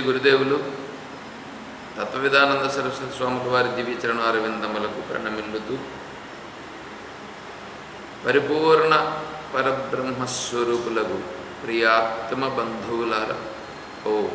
శ్రీ గురుదేవులు తత్వవిధానంద సరస్వతి స్వాముల వారి దివ్యచరణ అరవిందములకు ప్రణమిల్లుతూ పరిపూర్ణ పరబ్రహ్మస్వరూపులకు ప్రియాత్మ బంధువులారా. ఓం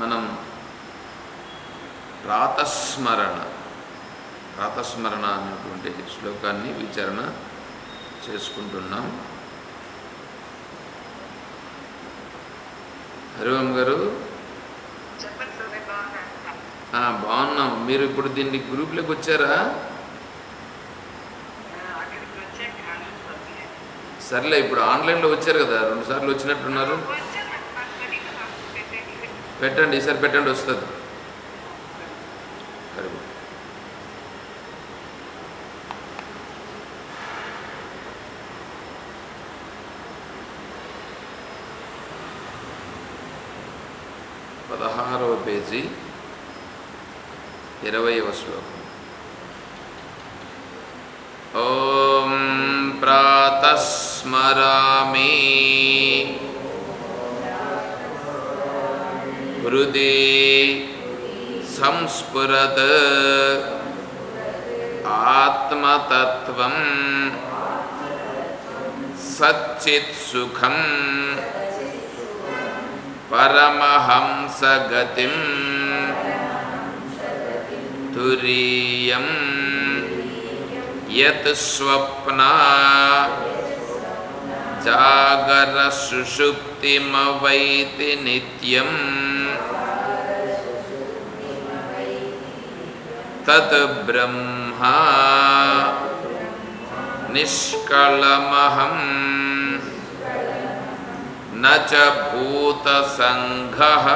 మనం ప్రాతస్మరణ ప్రాతస్మరణ అనేటువంటి శ్లోకాన్ని విచారణ చేసుకుంటున్నాం. హరివం గారు? బాగున్నాం. మీరు ఇప్పుడు దీన్ని గ్రూప్లోకి వచ్చారా? సర్లే ఇప్పుడు ఆన్లైన్లో వచ్చారు కదా. రెండు సార్లు వచ్చినట్టున్నారు. పెట్టండి ఈసారి పెట్టండి వస్తుంది. तत् आत्मतत्त्वं सच्चित्सुखं परमहंसगतिं तुरीयं यत् स्वप्ना जागरसुषुप्तिमवैति नित्यम् तत् ब्रह्मा निष्कलमहम्। न च भूतसङ्घः।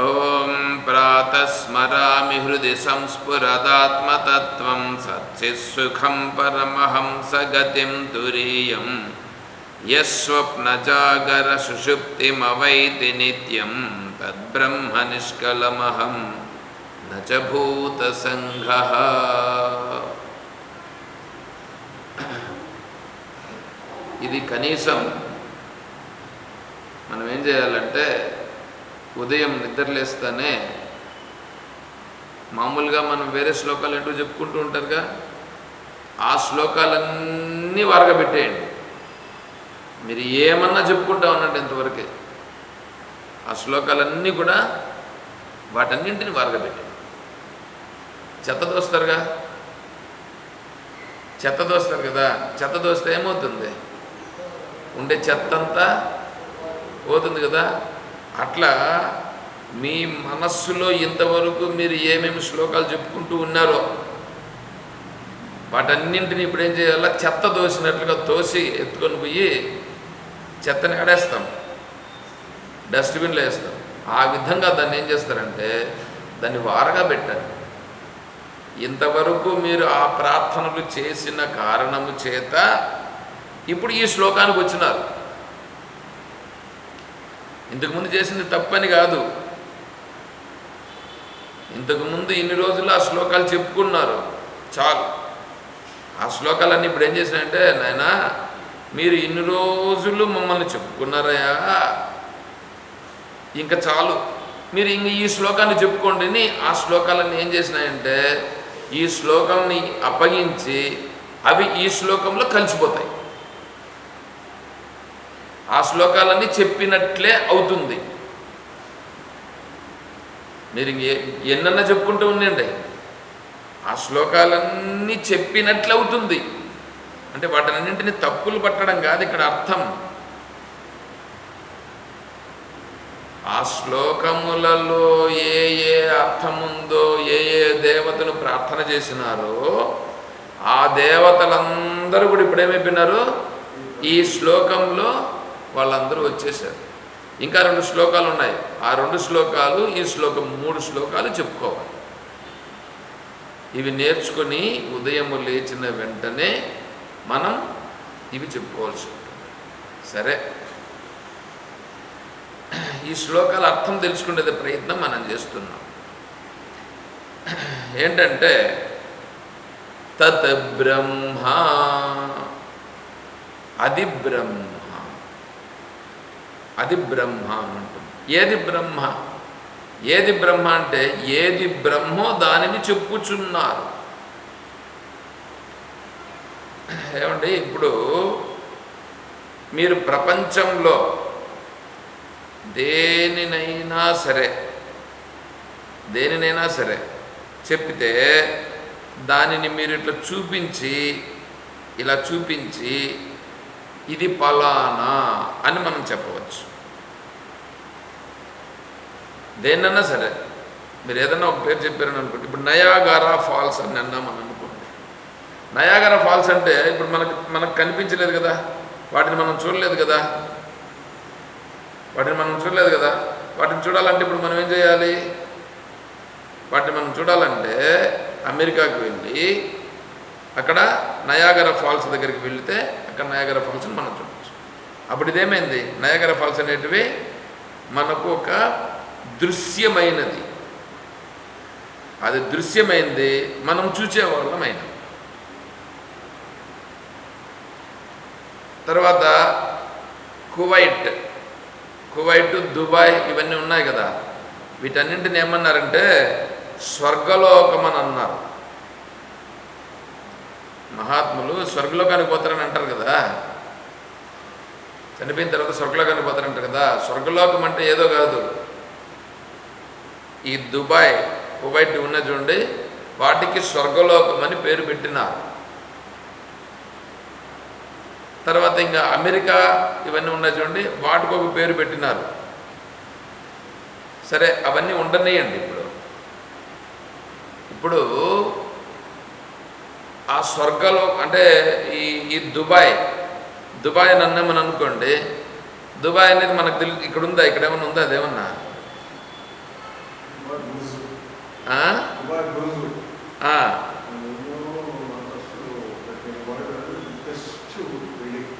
ॐ प्रातः स्मरामि हृदि संस्फुरदात्मतत्त्वं सच्चित् सुखं परमहं सगतिं तुरीयम्। యస్వప్నజాగర సుషుప్తిమవైతి నిత్యం తద్బ్రహ్మ నిష్కలమహం నూతసంఘ ఇది కనీసం మనం ఏం చేయాలంటే ఉదయం నిద్రలేస్తానే మామూలుగా మనం వేరే శ్లోకాలు ఏంటో చెప్పుకుంటూ ఉంటారుగా ఆ శ్లోకాలన్నీ వరగబెట్టేయండి. మీరు ఏమన్నా చెప్పుకుంటా ఉన్నట్టు ఇంతవరకే. ఆ శ్లోకాలన్నీ కూడా వాటన్నింటిని వారగబెట్టాడు చెత్త దోస్తారుగా? చెత్త దోస్తారు కదా చెత్త దోస్తే ఏమవుతుంది? ఉండే చెత్త అంతా పోతుంది కదా. అట్లా మీ మనస్సులో ఇంతవరకు మీరు ఏమేమి శ్లోకాలు చెప్పుకుంటూ ఉన్నారో వాటన్నింటిని ఇప్పుడు ఏం చేయాలా? చెత్త దోసినట్లుగా తోసి ఎత్తుకొని పోయి చెత్తని ఆడేస్తాం డస్ట్బిన్లో వేస్తాం. ఆ విధంగా దాన్ని ఏం చేస్తారంటే దాన్ని వారగా పెట్టండి ఇంతవరకు మీరు ఆ ప్రార్థనలు చేసిన కారణము చేత ఇప్పుడు ఈ శ్లోకానికి వచ్చినారు. ఇంతకుముందు చేసింది తప్పని కాదు. ఇంతకుముందు ఇన్ని రోజులు ఆ శ్లోకాలు చెప్పుకున్నారు. చాలు. ఆ శ్లోకాలన్నీ ఇప్పుడు ఏం చేసినాయంటే నాయనా మీరు ఇన్ని రోజులు మమ్మల్ని చెప్పుకున్నారయ్యా. ఇంకా చాలు. మీరు ఇంక ఈ శ్లోకాన్ని చెప్పుకోండి. ఆ శ్లోకాలన్నీ ఏం చేసినాయంటే ఈ శ్లోకంని అప్పగించి అవి ఈ శ్లోకంలో కలిసిపోతాయి. ఆ శ్లోకాలన్నీ చెప్పినట్లే అవుతుంది. మీరు ఇంక ఎన్నన్నా చెప్పుకుంటూ ఉండండి. ఆ శ్లోకాలన్నీ చెప్పినట్లు అవుతుంది. అంటే వాటినన్నింటినీ తప్పులు పట్టడం కాదు ఇక్కడ అర్థం. ఆ శ్లోకములలో ఏ ఏ అర్థముందో ఏ ఏ దేవతను ప్రార్థన చేసినారో ఆ దేవతలందరూ కూడా ఇప్పుడు ఏమైపోయినారు? ఈ శ్లోకంలో వాళ్ళందరూ వచ్చేసారు. ఇంకా రెండు శ్లోకాలు ఉన్నాయి. ఆ రెండు శ్లోకాలు ఈ శ్లోకం మూడు శ్లోకాలు చెప్పుకోవాలి. ఇవి నేర్చుకుని ఉదయము లేచిన వెంటనే మనం ఇవి చెప్పుకోవాల్సి ఉంటుంది. సరే. ఈ శ్లోకాల అర్థం తెలుసుకునేది ప్రయత్నం మనం చేస్తున్నాం. ఏంటంటే తత్ బ్రహ్మ అది బ్రహ్మ. అది బ్రహ్మ అంటుంది ఏది బ్రహ్మ? ఏది బ్రహ్మ అంటే ఏది బ్రహ్మో దానిని చెప్పుచున్నారు. ఏమండి ఇప్పుడు మీరు ప్రపంచంలో దేనినైనా సరే దేనినైనా సరే చెప్పితే దానిని మీరు ఇట్లా చూపించి ఇలా చూపించి ఇది పలానా అని మనం చెప్పవచ్చు. దేన్నన్నా సరే మీరు ఏదన్నా ఒక పేరు చెప్పారని అనుకోండి ఇప్పుడు నయాగారా ఫాల్స్ అని అన్నా మనం నయాగర ఫాల్స్ అంటే ఇప్పుడు మనకు మనకు కనిపించలేదు కదా. వాటిని మనం చూడలేదు కదా. వాటిని మనం చూడలేదు కదా. వాటిని చూడాలంటే ఇప్పుడు మనం ఏం చేయాలి? వాటిని మనం చూడాలంటే అమెరికాకి వెళ్ళి అక్కడ నయాగర ఫాల్స్ దగ్గరికి వెళితే అక్కడ నయాగర ఫాల్స్ని మనం చూడవచ్చు అప్పుడు ఇదేమైంది? నయాగర ఫాల్స్ అనేటివి మనకు ఒక దృశ్యమైనది. అది దృశ్యమైంది మనం చూసేవాళ్ళమైనది తర్వాత కువైట్ కువైట్ దుబాయ్ ఇవన్నీ ఉన్నాయి కదా. వీటన్నింటిని ఏమన్నారంటే స్వర్గలోకం అని అన్నారు మహాత్ములు స్వర్గలోకానికి పోతారని అంటారు కదా. చనిపోయిన తర్వాత స్వర్గలోకానికి పోతారంటారు కదా. స్వర్గలోకం అంటే ఏదో కాదు. ఈ దుబాయ్ కువైట్ ఉన్న చూడండి వాటికి స్వర్గలోకం అని పేరు పెట్టినారు. తర్వాత ఇంకా అమెరికా ఇవన్నీ ఉన్నాయి చూడండి వాటికి ఒక పేరు పెట్టినారు. సరే అవన్నీ ఉండనియండి ఇప్పుడు. ఇప్పుడు ఆ స్వర్గలో అంటే ఈ ఈ దుబాయ్ దుబాయ్ అని అన్నామని అనుకోండి దుబాయ్ అనేది మనకు తెలుసు ఇక్కడ ఉందా ఇక్కడ ఏమైనా ఉందా అదేమన్నా ఆ? దుబాయ్ బుర్జు ఆ, ఎన్నో అసలు ప్రతి వాడు బెస్ట్ బిల్డింగ్ ఆ. అసలు ఇల్లు కొన్ని వేలు ఇల్లు కాకపోతే ఇంట్లో ఒకే కాకపోతే కొన్ని వేలు ఇల్లు నూట ఇరవై ఇంకా ఎక్కువ వస్తాయి పేరు దుబాయ్ బుర్జు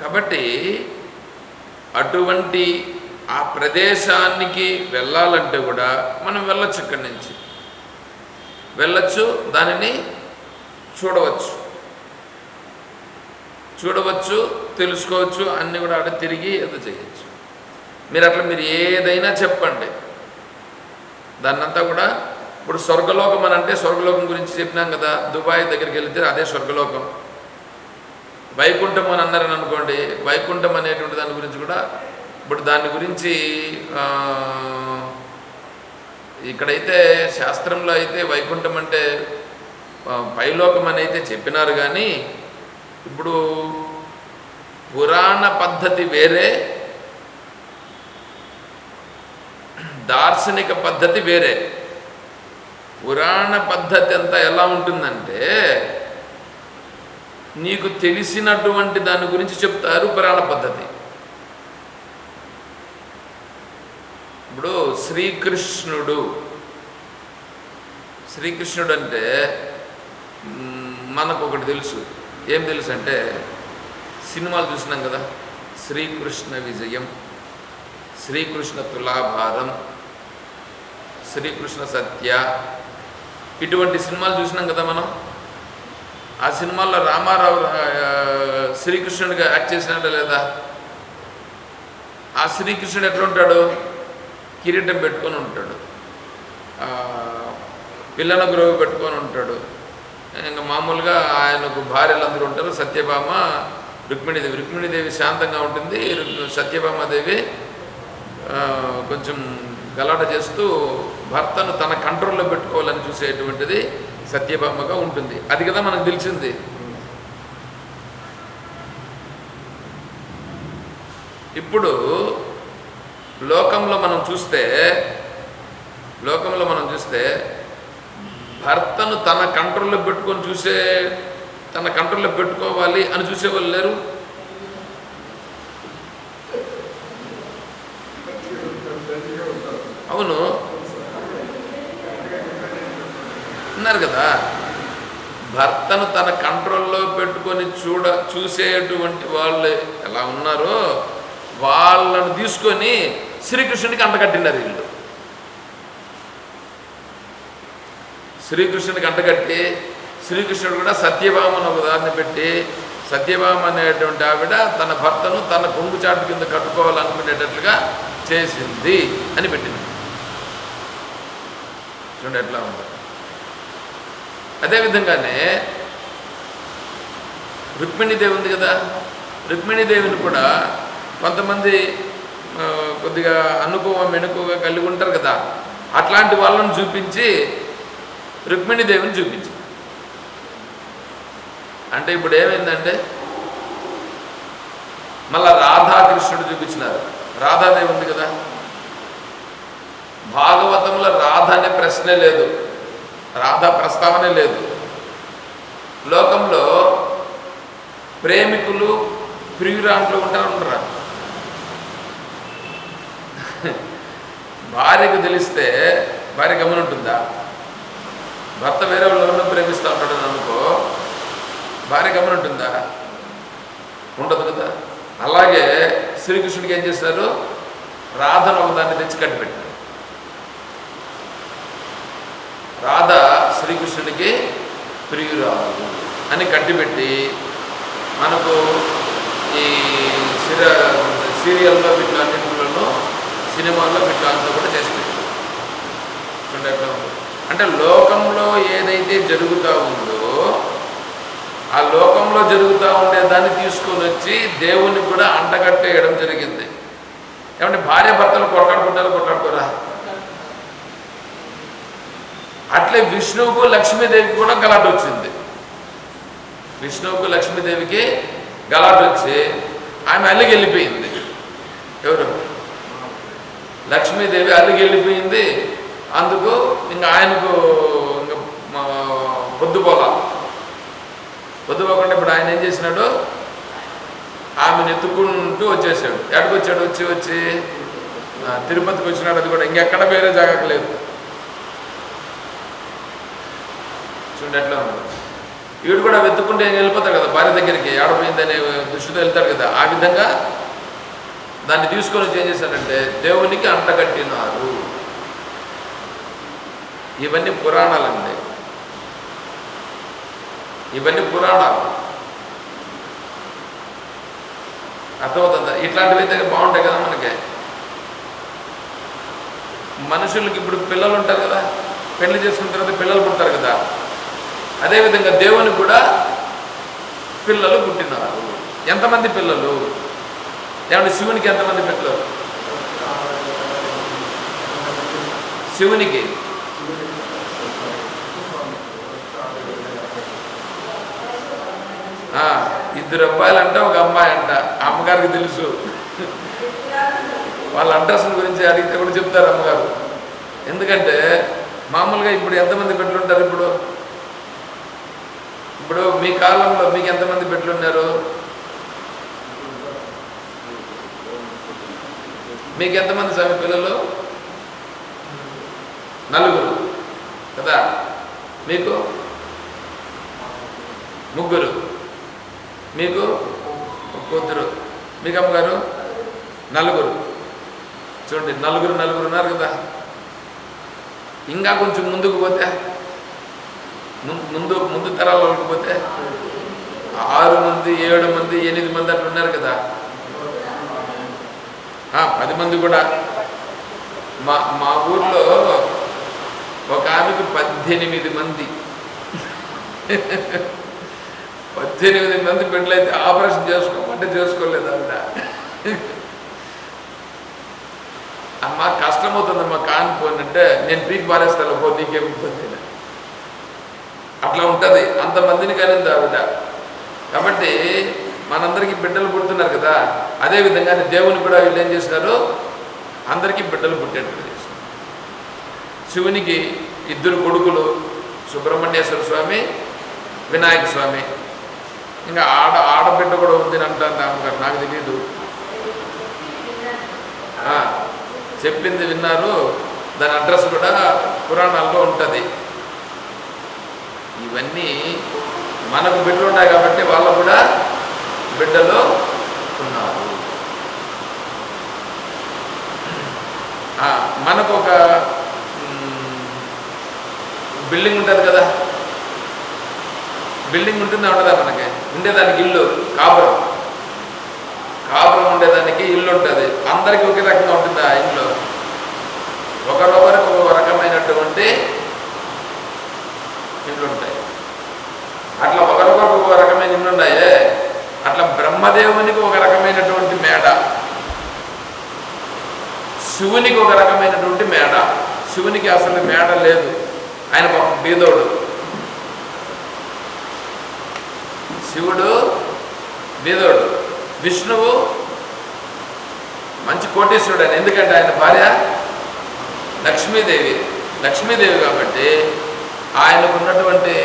కాబట్టి అటువంటి ఆ ప్రదేశానికి వెళ్ళాలంటే కూడా మనం వెళ్ళొచ్చు ఇక్కడి నుంచి. వెళ్ళచ్చు దానిని చూడవచ్చు. చూడవచ్చు తెలుసుకోవచ్చు అన్నీ కూడా అక్కడ తిరిగి ఏదో చేయొచ్చు. మీరు అట్లా మీరు ఏదైనా చెప్పండి. దాన్నంతా కూడా ఇప్పుడు స్వర్గలోకం అని అంటే స్వర్గలోకం గురించి చెప్పినాం కదా దుబాయ్ దగ్గరికి వెళ్తే అదే స్వర్గలోకం. వైకుంఠం అని అన్నారని అనుకోండి వైకుంఠం అనేటువంటి దాని గురించి కూడా ఇప్పుడు దాని గురించి ఇక్కడైతే శాస్త్రంలో అయితే వైకుంఠం అంటే పైలోకం అని అయితే చెప్పినారు కానీ ఇప్పుడు పురాణ పద్ధతి వేరే దార్శనిక పద్ధతి వేరే. పురాణ పద్ధతి అంతా ఎలా ఉంటుందంటే నీకు తెలిసినటువంటి దాని గురించి చెప్తారు పురాణ పద్ధతి. ఇప్పుడు శ్రీకృష్ణుడు శ్రీకృష్ణుడు అంటే మనకు ఒకటి తెలుసు. ఏం తెలుసు అంటే సినిమాలు చూసినాం కదా శ్రీకృష్ణ విజయం శ్రీకృష్ణ తులాభారం శ్రీకృష్ణ సత్య ఇటువంటి సినిమాలు చూసినాం కదా మనం. ఆ సినిమాల్లో రామారావు శ్రీకృష్ణుడిగా యాక్ట్ చేసినాడా లేదా? ఆ శ్రీకృష్ణుడు ఎట్లా ఉంటాడు? కిరీటం పెట్టుకొని ఉంటాడు. పిల్లల గ్రోవి పెట్టుకొని ఉంటాడు. ఇంకా మామూలుగా ఆయనకు భార్యలు అందరూ ఉంటారు. సత్యభామ రుక్మిణీదేవి. రుక్మిణీదేవి శాంతంగా ఉంటుంది. సత్యభామాదేవి కొంచెం గలాట చేస్తూ భర్తను తన కంట్రోల్లో పెట్టుకోవాలని చూసేటువంటిది సత్యభామగా ఉంటుంది. అది కదా మనకు తెలిసింది. ఇప్పుడు లోకంలో మనం చూస్తే లోకంలో మనం చూస్తే భర్తను తన కంట్రోల్లో పెట్టుకొని చూసే తన కంట్రోల్లో పెట్టుకోవాలి అని చూసేవాళ్ళు లేరు? అవును. ఉన్నారు కదా. భర్తను తన కంట్రోల్లో పెట్టుకొని చూడ చూసేటువంటి వాళ్ళు ఎలా ఉన్నారో వాళ్ళను తీసుకొని శ్రీకృష్ణుడికి అంటకట్టినారు వీళ్ళు. శ్రీకృష్ణుని గంటగట్టి శ్రీకృష్ణుడు కూడా సత్యభామను ఒక దారిని పెట్టి సత్యభామ అనేటువంటి ఆవిడ తన భర్తను తన కొంగు చాటు కింద కట్టుకోవాలనుకునేటట్లుగా చేసింది అని పెట్టింది. చూడండి ఎట్లా ఉంది. అదేవిధంగానే రుక్మిణీదేవి ఉంది కదా రుక్మిణీదేవిని కూడా కొంతమంది కొద్దిగా అనుభవం మెనుకువగా కలిగి ఉంటారు కదా. అట్లాంటి వాళ్ళని చూపించి రుక్మిణీదేవిని చూపించి. అంటే ఇప్పుడు ఏమైందంటే మళ్ళా రాధాకృష్ణుడు చూపించినారు. రాధాదేవి ఉంది కదా. భాగవతంలో రాధ అనే ప్రశ్నే లేదు. రాధా ప్రస్తావనే లేదు. లోకంలో ప్రేమికులు ప్రియురాంట్లు ఉంటారు ఉండరా? భార్యకు తెలిస్తే భార్య గమనుంటుందా? భర్త వేరే వాళ్ళని ప్రేమిస్తూ ఉంటాడు అనుకో భార్య గమనుంటుందా ఉండదు కదా. అలాగే శ్రీకృష్ణుడికి ఏం చేశారు? రాధను ఒకదాన్ని తెచ్చి కట్టిపెట్టారు రాధ శ్రీకృష్ణుడికి ప్రియురాలు అని కట్టిపెట్టి మనకు ఈ సిర సీరియల్లో వీటిలన్నింటిలోనూ సినిమాల్లో వీటిలో కూడా చేసి పెట్టారు. చూడండి ఎట్లా అంటే లోకంలో ఏదైతే జరుగుతూ ఉందో ఆ లోకంలో జరుగుతూ ఉండే దాన్ని తీసుకొని వచ్చి దేవుణ్ణి కూడా అంటగట్టేయడం జరిగింది. ఏమంటే భార్య భర్తలు కొట్లాడుకుంటారు కొట్లాడుకోరా? అట్లే విష్ణువుకు లక్ష్మీదేవికి కూడా గలాట్ వచ్చింది. విష్ణువుకు లక్ష్మీదేవికి గలాట్ వచ్చి ఆమె అల్లికి వెళ్ళిపోయింది ఎవరు? లక్ష్మీదేవి అల్లికి వెళ్ళిపోయింది అందుకు ఇంకా ఆయనకు ఇంకా పొద్దుపోల పొద్దుపోకుండా ఇప్పుడు ఆయన ఏం చేసినాడు? ఆమెను ఎత్తుకుంటూ వచ్చేసాడు. ఎక్కడికి వచ్చాడు వచ్చి. వచ్చి తిరుపతికి వచ్చినాడు. అది కూడా ఇంకెక్కడ వేరే జాగాకు లేదు. చూడండి ఎట్లా ఉంది. వీడు కూడా వెతుక్కుంటే వెళ్ళిపోతాడు కదా? భార్య దగ్గరికి. ఆడపోయిందనే దృష్టితో వెళ్తాడు కదా? ఆ విధంగా దాన్ని తీసుకొని వచ్చి ఏం చేశాడంటే దేవునికి అంటగట్టినారు ఇవన్నీ పురాణాలండి. ఇవన్నీ పురాణాలు. అర్థమవుతుందా? ఇట్లాంటివి అయితే బాగుంటాయి కదా మనకి. మనుషులకి ఇప్పుడు పిల్లలు ఉంటారు కదా. పెళ్ళి చేసుకున్న తర్వాత పిల్లలు పుడతారు కదా. అదేవిధంగా దేవునికి కూడా పిల్లలు పుట్టినారు. ఎంతమంది పిల్లలు? ఏమంటే శివునికి ఎంతమంది పిల్లలు? శివునికి. ఇద్దరు అబ్బాయిలు అంట ఒక అమ్మాయి అంట అమ్మగారికి తెలుసు. వాళ్ళ అడ్రస్ గురించి అడిగితే కూడా చెప్తారు అమ్మగారు. ఎందుకంటే మామూలుగా ఇప్పుడు ఎంతమంది బిడ్డలు ఉంటారు ఇప్పుడు? ఇప్పుడు మీ కాలంలో మీకు ఎంతమంది బిడ్డలు ఉన్నారు మీకు ఎంతమంది స్వామి పిల్లలు? నలుగురు. కదా? మీకు? ముగ్గురు. మీకు కూతురు. మీకు అమ్మగారు? నలుగురు. చూడండి నలుగురు నలుగురు ఉన్నారు కదా. ఇంకా కొంచెం ముందుకు పోతే ముందు ముందు తరాల వాళ్ళకి పోతే ఆరు మంది ఏడు మంది ఎనిమిది మంది అట్లా ఉన్నారు కదా. పది మంది కూడా. మా మా ఊర్లో ఒక ఆమెకు పద్దెనిమిది మంది. పద్దెనిమిది మంది బిడ్డలైతే ఆపరేషన్ చేసుకోమంటే చేసుకోలేదు ఆవిడ అమ్మ కష్టమవుతుందమ్మా కానిపోనంటే నేను పీకి పారేస్తాను పో నీకేమి ఇబ్బంది అట్లా ఉంటుంది అంతమందిని కనింది ఆవిడ. కాబట్టి మనందరికీ బిడ్డలు పుడుతున్నారు కదా అదేవిధంగా దేవుని కూడా వీళ్ళు ఏం చేసినారు? అందరికీ బిడ్డలు పుట్టేట్టు చేసినారు శివునికి ఇద్దరు కొడుకులు సుబ్రహ్మణ్యేశ్వర స్వామి వినాయక స్వామి ఇంకా ఆడ ఆడబిడ్డ కూడా ఉంది అని అంటాను అమ్మగారు నాకు తెలియదు చెప్పింది విన్నారు. దాని అడ్రస్ కూడా పురాణాల్లో ఉంటుంది. ఇవన్నీ మనకు బిడ్డలు ఉన్నాయి కాబట్టి వాళ్ళు కూడా బిడ్డలు ఉన్నారు. మనకు ఒక బిల్డింగ్ ఉంటుంది కదా? బిల్డింగ్ ఉంటుందా ఉండదా మనకి? ఉండేదానికి ఇల్లు కాపురం. కాపురం ఉండేదానికి ఇల్లు ఉంటుంది. అందరికీ ఒకే రకంగా ఉంటుంది ఆ ఇల్లు ఒకరొకరికి ఒక రకమైనటువంటి ఇల్లు ఉంటాయి. అట్లా ఒకరొకరికి ఒక రకమైన ఇల్లు ఉన్నాయే. అట్లా బ్రహ్మదేవునికి ఒక రకమైనటువంటి మేడ. శివునికి ఒక రకమైనటువంటి మేడ. శివునికి అసలు మేడ లేదు. ఆయన ఒక బీదోడు. శివుడు బీదోడు. విష్ణువు మంచి కోటీశ్వరుడు ఆయన ఎందుకంటే ఆయన భార్య లక్ష్మీదేవి. లక్ష్మీదేవి కాబట్టి ఆయనకు ఉన్నటువంటి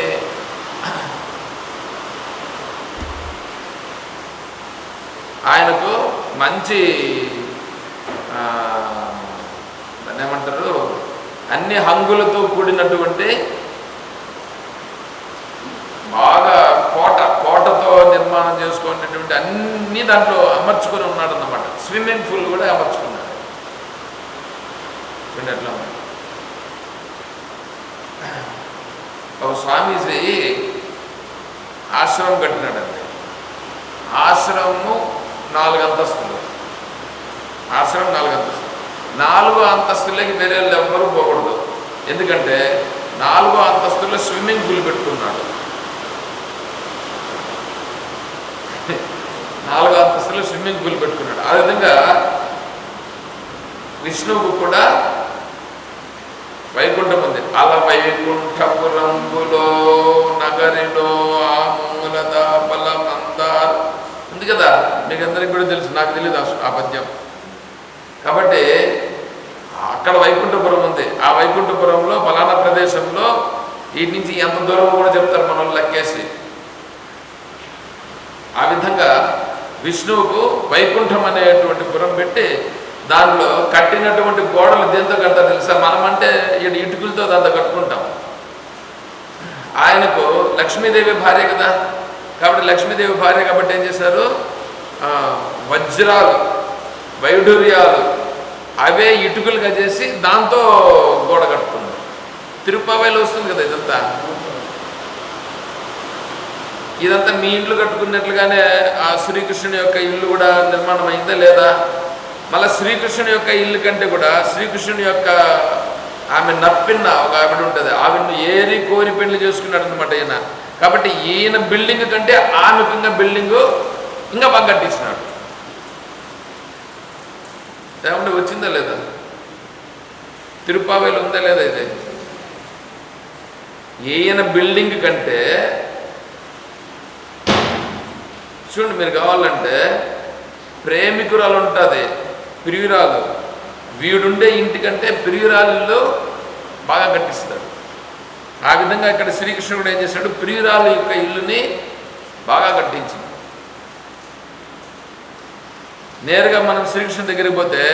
ఆయనకు మంచి దాన్ని ఏమంటారు? అన్ని హంగులతో కూడినటువంటి బాగా కోట కోటతో నిర్మాణం చేసుకునేటువంటి అన్ని దాంట్లో అమర్చుకొని ఉన్నాడు అన్నమాట స్విమ్మింగ్ పూల్ కూడా అమర్చుకున్నాడు. చూడండి ఎట్లా ఒక స్వామీజీ ఆశ్రమం కట్టినాడండి. ఆశ్రమము నాలుగు అంతస్తులు. ఆశ్రమం నాలుగు అంతస్తులు. నాలుగో అంతస్తులకి వేరే వాళ్ళు ఎవ్వరూ పోకూడదు. ఎందుకంటే నాలుగో అంతస్తుల్లో స్విమ్మింగ్ పూల్ పెట్టుకున్నాడు. నాలుగు అంతస్తులు స్విమ్మింగ్ పూల్ పెట్టుకున్నాడు. ఆ విధంగా విష్ణువుకు కూడా వైకుంఠం ఉంది. అల వైకుంఠపురంబులో నగరిలో ఆ బల బలమందార్. ఉంది కదా? మీకు అందరికీ కూడా తెలుసు. నాకు తెలియదు ఆ- ఆ పద్యం. కాబట్టి అక్కడ వైకుంఠపురం ఉంది. ఆ వైకుంఠపురంలో ఫలానా ప్రదేశంలో వీటి నుంచి ఎంత దూరం కూడా చెప్తారు మనం లెక్కేసి. ఆ విధంగా విష్ణువుకు వైకుంఠం అనేటువంటి పురం పెట్టి దాంట్లో కట్టినటువంటి గోడలు దేంతో కడతారు తెలుసా? మనమంటే ఇటు ఇటుకలతో దాంతో కట్టుకుంటాం. ఆయనకు లక్ష్మీదేవి భార్య కదా. కాబట్టి లక్ష్మీదేవి భార్య కాబట్టి ఏం చేశారు? వజ్రాలు వైఢూర్యాలు అవే ఇటుకలుగా చేసి దాంతో గోడ కట్టుకున్నారు. తిరుపతిలో వస్తుంది కదా ఇదంతా. ఇదంతా మీ ఇంట్లో కట్టుకున్నట్లుగానే ఆ శ్రీకృష్ణుని యొక్క ఇల్లు కూడా నిర్మాణం అయిందా లేదా? మళ్ళీ శ్రీకృష్ణుని యొక్క ఇల్లు కంటే కూడా శ్రీకృష్ణుని యొక్క ఆమె నప్పిన్న ఒక ఆవిడ ఉంటుంది. ఆవిడను ఏరి కోరి పెళ్ళి చేసుకున్నాడు అనమాట ఈయన. కాబట్టి ఈయన బిల్డింగ్ కంటే ఆమెకు ఇంకా బిల్డింగ్ ఇంకా బాగా కట్టించినాడు. ఏమంటే వచ్చిందా లేదా? తిరుపావేలు ఉందా లేదా ఇది? ఈయన బిల్డింగ్ కంటే చూడండి మీరు కావాలంటే ప్రేమికురాలు ఉంటుంది ప్రియురాలు. వీడుండే ఇంటికంటే ప్రియురాలు బాగా కట్టిస్తాడు ఆ విధంగా ఇక్కడ శ్రీకృష్ణుడు ఏం చేశాడు? ప్రియురాలు యొక్క ఇల్లుని బాగా కట్టించింది. నేరుగా మనం శ్రీకృష్ణుడి దగ్గరికి పోతే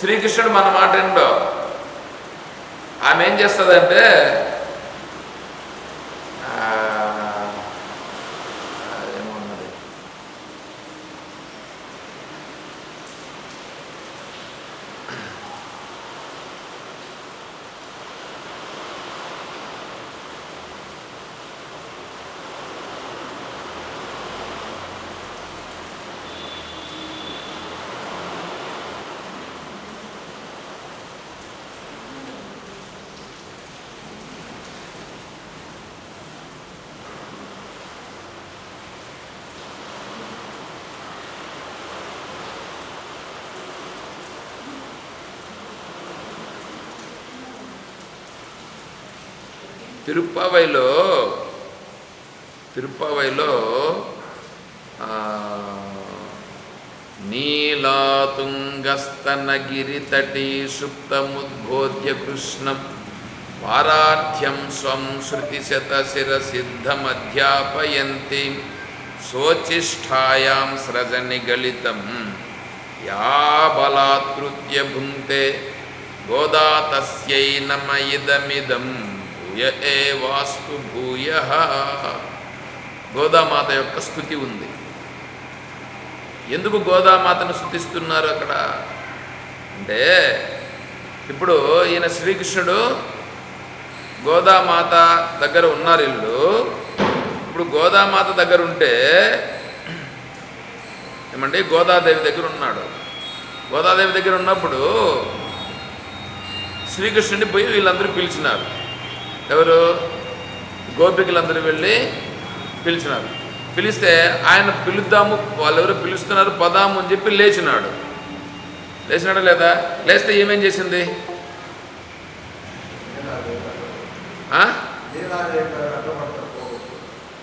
శ్రీకృష్ణుడు మన మాట ఏంటో? ఆమె ఏం చేస్తుందంటే తిరుప్పావైలో తిరుప్పావైలో ఆ, నీలాతుంగస్తనగిరితటీ సుప్తముద్బోధ్య కృష్ణం పారార్థ్యం స్వం శృతిశతశిరసిద్ధమధ్యాపయంతి స్రజని గళితం యా బలాత్కృత్య భుంక్తే గోదా తస్యై నమ ఇదమిదం. ఏ వాస్తు భూయ. గోదామాత యొక్క స్థుతి ఉంది. ఎందుకు గోదామాతను స్థుతిస్తున్నారు అక్కడ? అంటే ఇప్పుడు ఈయన శ్రీకృష్ణుడు గోదామాత దగ్గర ఉన్నారు ఇల్లు. ఇప్పుడు గోదామాత దగ్గర ఉంటే ఏమంటే గోదాదేవి దగ్గర ఉన్నాడు. గోదాదేవి దగ్గర ఉన్నప్పుడు శ్రీకృష్ణుడిని పోయి వీళ్ళందరూ పిలిచినారు. ఎవరు? గోపికలందరూ వెళ్ళి పిలిచినారు. పిలిస్తే ఆయన పిలుద్దాము వాళ్ళెవరు పిలుస్తున్నారు పదాము అని చెప్పి లేచినాడు. లేచినాడు లేదా? లేస్తే ఏమేం చేసింది? ఆ?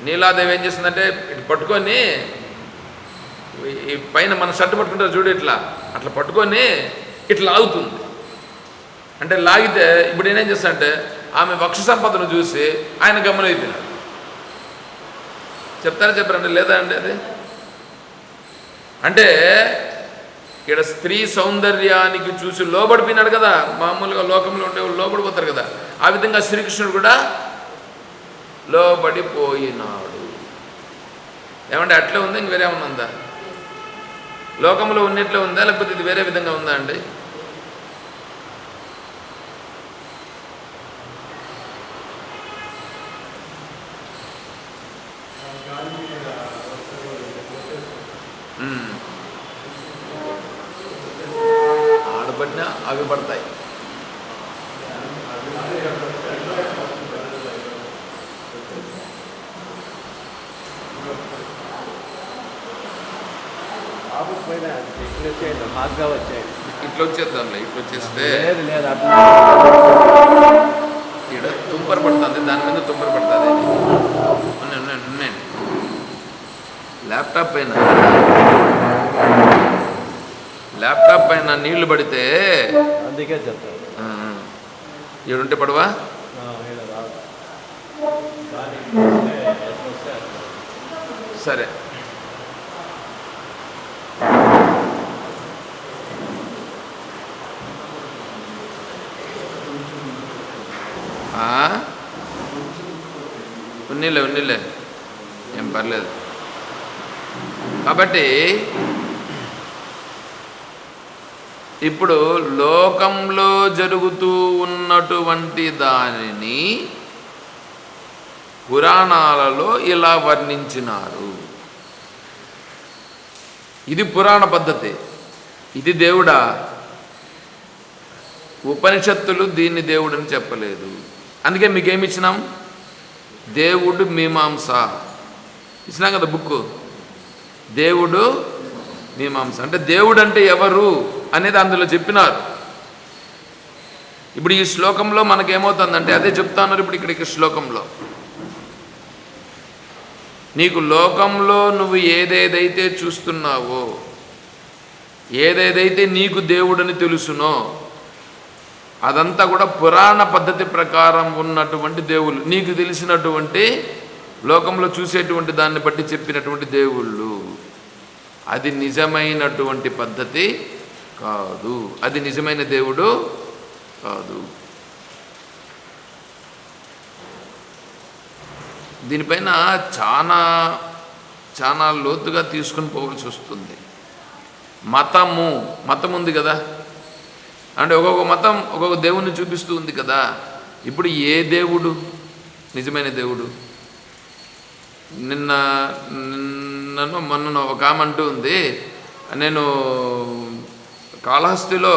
నీలాదేవి ఏం చేసిందంటే ఇటు పట్టుకొని ఈ- ఈ పైన మన షర్ట్ పట్టుకుంటారు చూడు ఇట్లా అట్లా పట్టుకొని ఇట్లా లాగుతుంది. అంటే లాగితే ఇప్పుడు నేనేం చేస్తానంటే ఆమె వక్ష సంపదను చూసి ఆయన గమనైపోయినాడు చెప్తారా చెప్పారండి లేదా అండి అది? అంటే ఇక్కడ స్త్రీ సౌందర్యానికి చూసి లోబడిపోయినాడు కదా మామూలుగా లోకంలో ఉండేవాళ్ళు లోబడిపోతారు కదా ఆ విధంగా శ్రీకృష్ణుడు కూడా లోబడిపోయినాడు. ఏమంటే అట్లే ఉందా? ఇంక వేరే ఉందా? లోకంలో ఉన్నట్లే ఉందా? లేకపోతే ఇది వేరే విధంగా ఉందా అండి ఉమ్. ఆడబడినా అవి పడతాయి బాబు పైన ఇట్లా వచ్చేయండి హాట్గా వచ్చేయండి ఇట్లా వచ్చేద్దాంలే ఇట్లా వచ్చేస్తే లేదు లేదు అట్లా ఇక్కడ తుంపర పడుతుంది దాని మీద తుంపర పడుతుంది ఉన్నాయి ఉన్నాయి ఉన్నాయండి ల్యాప్టాప్ పైన ల్యాప్టాప్ పైన నీళ్ళు పడితే అందుకే చెప్తాను ఆ, ఈడుంటే పడవా ఆ, ఈడ రాదు కానీ వస్తే ఎట్లా వస్తే. అట్లా. సరే. ఆ? ఉన్నీలే ఉన్నీలే. ఏం పర్లేదు. కాబట్టి ఇప్పుడు లోకంలో జరుగుతూ ఉన్నటువంటి దానిని పురాణాలలో ఇలా వర్ణించినారు. ఇది పురాణ పద్ధతి. ఇది దేవుడా? ఉపనిషత్తులు దీన్ని దేవుడని చెప్పలేదు. అందుకే మీకేమి ఇచ్చినాం? దేవుడు మీమాంస. ఇచ్చినాం కదా బుక్ దేవుడు మీమాంస. అంటే దేవుడు అంటే ఎవరు? అనేది అందులో చెప్పినారు. ఇప్పుడు ఈ శ్లోకంలో మనకేమవుతుందంటే అదే చెప్తాన్నారు ఇప్పుడు ఇక్కడ శ్లోకంలో. నీకు లోకంలో నువ్వు ఏదేదైతే చూస్తున్నావో ఏదేదైతే నీకు దేవుడని తెలుసునో అదంతా కూడా పురాణ పద్ధతి ప్రకారం ఉన్నటువంటి దేవుళ్ళు. నీకు తెలిసినటువంటి లోకంలో చూసేటువంటి దాన్ని బట్టి చెప్పినటువంటి దేవుళ్ళు. అది నిజమైనటువంటి పద్ధతి. కాదు. అది నిజమైన దేవుడు కాదు. దీనిపైన చాలా చాలా లోతుగా తీసుకుని పోవాల్సి వస్తుంది. మతము మతం ఉంది కదా. అంటే ఒక్కొక్క మతం ఒక్కొక్క దేవుణ్ణి చూపిస్తూ ఉంది కదా. ఇప్పుడు ఏ దేవుడు? నిజమైన దేవుడు? నిన్న నిన్నను మొన్న ఒక ఆమె అంటూ ఉంది. నేను కాళహస్తిలో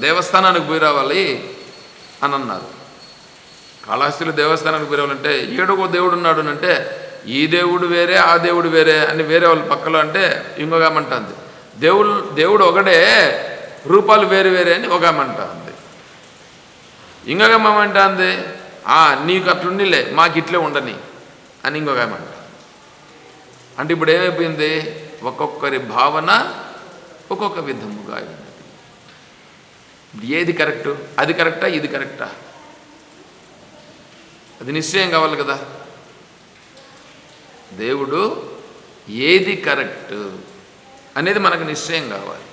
దేవస్థానానికి పోయి రావాలి అని అన్నారు. కాళహస్తిలో దేవస్థానానికి పోయి రావాలంటే ఏడో దేవుడు ఉన్నాడు అంటే ఈ దేవుడు వేరే ఆ దేవుడు వేరే అని వేరే వాళ్ళ పక్కలో అంటే ఇంకొక దేవుడు దేవుడు ఒకడే రూపాలు వేరు వేరే అని ఒక అంటుంది. ఇంకొకమంటుంది "ఆ, నీకు అట్లుండిలే మాకు ఇట్లే ఉండని అని ఇంకొక అంటే ఇప్పుడు ఏమైపోయింది? ఒక్కొక్కరి భావన ఒక్కొక్క విధముగా ఉన్నది. ఏది కరెక్టు? అది కరెక్టా? ఇది కరెక్టా? అది నిశ్చయం కావాలి కదా. దేవుడు ఏది కరెక్ట్ అనేది మనకు నిశ్చయం కావాలి.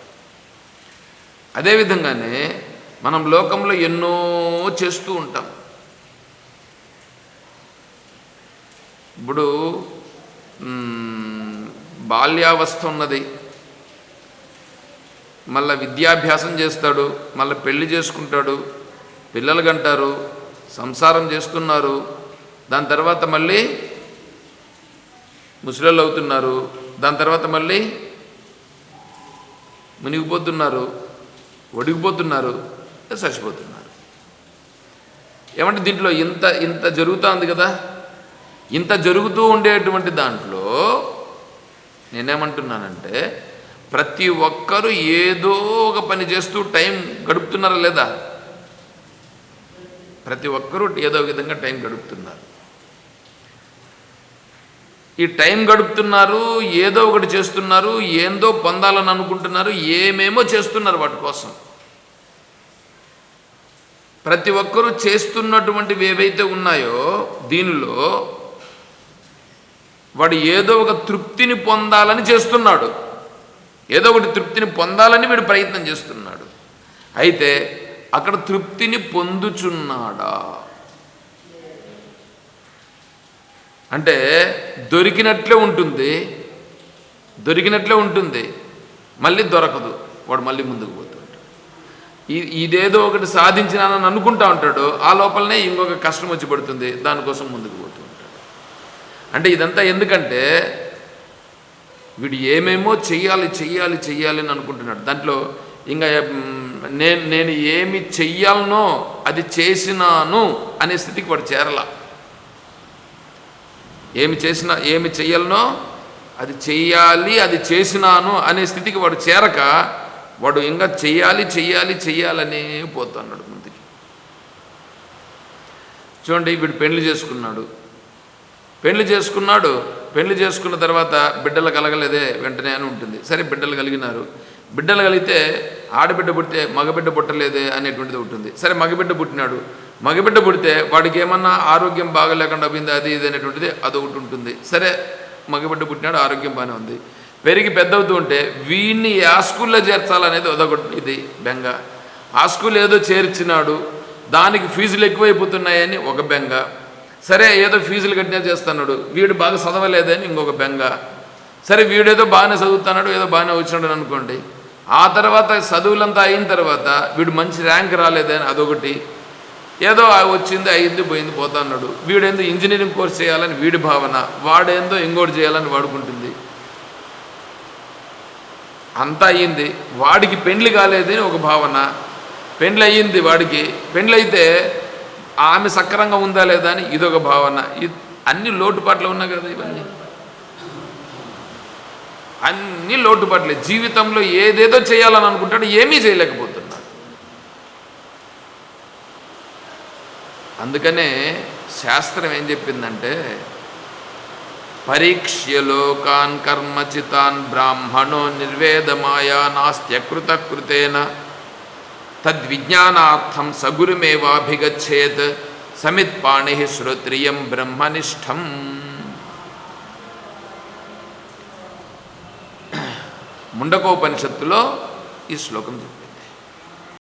అదేవిధంగానే మనం లోకంలో ఎన్నో చేస్తూ ఉంటాం. ఇప్పుడు బాల్యావస్థ ఉన్నది. మళ్ళీ విద్యాభ్యాసం చేస్తాడు మళ్ళీ పెళ్ళి చేసుకుంటాడు పిల్లలు కంటారు సంసారం చేస్తున్నారు. దాని తర్వాత మళ్ళీ ముసలిళ్ళు అవుతున్నారు. దాని తర్వాత మళ్ళీ మునిగిపోతున్నారు ఒడిగిపోతున్నారు చచ్చిపోతున్నారు. ఏమంటే దీంట్లో ఇంత ఇంత జరుగుతుంది కదా? ఇంత జరుగుతూ ఉండేటువంటి దాంట్లో నేనేమంటున్నానంటే ప్రతి ఒక్కరూ ఏదో ఒక పని చేస్తూ టైం గడుపుతున్నారా లేదా? ప్రతి ఒక్కరూ ఏదో విధంగా టైం గడుపుతున్నారు. ఈ టైం గడుపుతున్నారు ఏదో ఒకటి చేస్తున్నారు ఏందో పొందాలని అనుకుంటున్నారు ఏమేమో చేస్తున్నారు వాటి కోసం. ప్రతి ఒక్కరూ చేస్తున్నటువంటివి ఏవైతే ఉన్నాయో దీనిలో వాడు ఏదో ఒక తృప్తిని పొందాలని చేస్తున్నాడు. ఏదో ఒకటి తృప్తిని పొందాలని వీడు ప్రయత్నం చేస్తున్నాడు. అయితే అక్కడ తృప్తిని పొందుచున్నాడా? అంటే దొరికినట్లే ఉంటుంది. దొరికినట్లే ఉంటుంది. మళ్ళీ దొరకదు. వాడు మళ్ళీ ముందుకు పోతుంటాడు ఇదేదో ఒకటి సాధించినానని అనుకుంటా ఉంటాడు. ఆ లోపలనే ఇంకొక కష్టం వచ్చి పడుతుంది. దానికోసం ముందుకు అంటే ఇదంతా ఎందుకంటే వీడు ఏమేమో చెయ్యాలి చెయ్యాలి చెయ్యాలి అని అనుకుంటున్నాడు. దాంట్లో ఇంకా నేను నేను ఏమి చెయ్యాలనో అది చేసినాను అనే స్థితికి వాడు చేరల. ఏమి చేసినా ఏమి చెయ్యాలనో అది చెయ్యాలి అది చేసినాను అనే స్థితికి వాడు చేరక వాడు ఇంకా చెయ్యాలి చెయ్యాలి చెయ్యాలనే పోతున్నాడు ముందుకి. చూడండి వీడు పెళ్ళి చేసుకున్నాడు. పెళ్ళి చేసుకున్నాడు పెళ్ళి చేసుకున్న తర్వాత బిడ్డలు కలగలేదే వెంటనే అని ఉంటుంది. సరే బిడ్డలు కలిగినారు. బిడ్డలు కలిగితే ఆడబిడ్డ పుడితే మగబిడ్డ పుట్టలేదే అనేటువంటిది ఉంటుంది. సరే మగబిడ్డ పుట్టినాడు. మగబిడ్డ పుడితే వాడికి ఏమన్నా ఆరోగ్యం బాగలేకుండా పోయింది అది ఇది అనేటువంటిది అదొకటి ఉంటుంది. సరే మగబిడ్డ పుట్టినాడు ఆరోగ్యం బాగానే ఉంది. పెరిగి పెద్ద అవుతూ ఉంటే వీడిని ఆ స్కూల్లో చేర్చాలనేది అదొకటి ఇది బెంగ. ఆ స్కూల్ ఏదో చేర్చినాడు దానికి ఫీజులు ఎక్కువైపోతున్నాయని ఒక బెంగ. సరే ఏదో ఫీజులు కట్టినా చేస్తున్నాడు. వీడు బాగా చదవలేదని ఇంకొక బెంగ. సరే వీడేదో బాగానే చదువుతున్నాడు ఏదో బాగానే వచ్చినాడు అనుకోండి. ఆ తర్వాత చదువులంతా అయిన తర్వాత వీడు మంచి ర్యాంక్ రాలేదని అదొకటి. ఏదో ఆ వచ్చింది అయింది పోయింది పోతున్నాడు వీడేందో ఇంజనీరింగ్ కోర్స్ చేయాలని వీడి భావన వాడేందో ఇంకోటి చేయాలని వాడుకుంటుంది. అంతా అయ్యింది. వాడికి పెండ్లి కాలేదని ఒక భావన. పెండ్లి అయ్యింది వాడికి. పెండ్లి అయితే ఆమె సక్రంగా ఉందా లేదా అని ఇదొక భావన. అన్ని లోటుపాట్లు ఉన్నాయి కదా ఇవన్నీ. అన్ని లోటుపాట్లే. జీవితంలో ఏదేదో చేయాలని అనుకుంటాడు ఏమీ చేయలేకపోతున్నాడు. అందుకనే శాస్త్రం ఏం చెప్పిందంటే పరీక్ష్య లోకాన్ కర్మచితాన్ బ్రాహ్మణో నిర్వేదమాయా నాస్త్యకృత కృతేన తద్విజ్ఞానార్థం సగురుమేవాభిగచ్చేత్ సమిత్పాణి శ్రోత్రియం బ్రహ్మనిష్టం ముండకోపనిషత్తులో ఈ శ్లోకం చెప్పారు